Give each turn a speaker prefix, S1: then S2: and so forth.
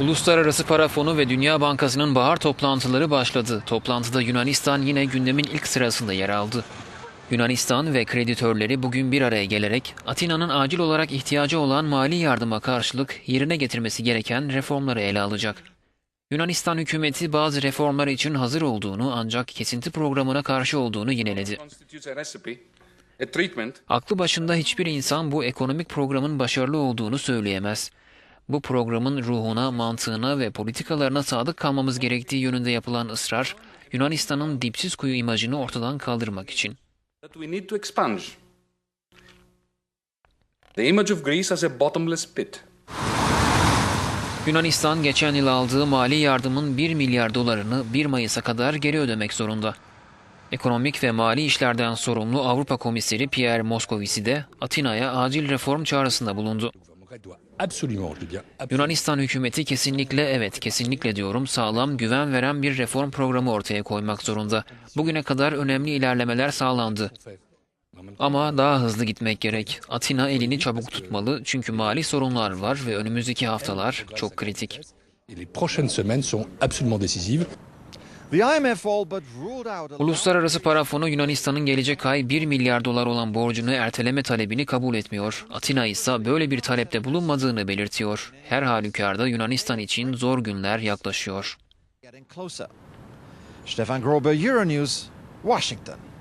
S1: Uluslararası Para Fonu ve Dünya Bankası'nın bahar toplantıları başladı. Toplantıda Yunanistan yine gündemin ilk sırasında yer aldı. Yunanistan ve kreditörleri bugün bir araya gelerek Atina'nın acil olarak ihtiyacı olan mali yardıma karşılık yerine getirmesi gereken reformları ele alacak. Yunanistan hükümeti bazı reformlar için hazır olduğunu ancak kesinti programına karşı olduğunu yineledi. Aklı başında hiçbir insan bu ekonomik programın başarılı olduğunu söyleyemez. Bu programın ruhuna, mantığına ve politikalarına sadık kalmamız gerektiği yönünde yapılan ısrar, Yunanistan'ın dipsiz kuyu imajını ortadan kaldırmak için.
S2: The image of Greece as a bottomless pit.
S1: Yunanistan geçen yıl aldığı mali yardımın 1 milyar dolarını 1 Mayıs'a kadar geri ödemek zorunda. Ekonomik ve mali işlerden sorumlu Avrupa Komiseri Pierre Moscovici de Atina'ya acil reform çağrısında bulundu. Yunanistan hükümeti kesinlikle evet kesinlikle diyorum sağlam güven veren bir reform programı ortaya koymak zorunda. Bugüne kadar önemli ilerlemeler sağlandı. Ama daha hızlı gitmek gerek. Atina elini çabuk tutmalı çünkü mali sorunlar var ve önümüzdeki haftalar çok kritik. Uluslararası Para Fonu Yunanistan'ın gelecek ay 1 milyar dolar olan borcunu erteleme talebini kabul etmiyor. Atina ise böyle bir talepte bulunmadığını belirtiyor. Her halükarda Yunanistan için zor günler yaklaşıyor.
S3: Stefan Grober, Euronews, Washington.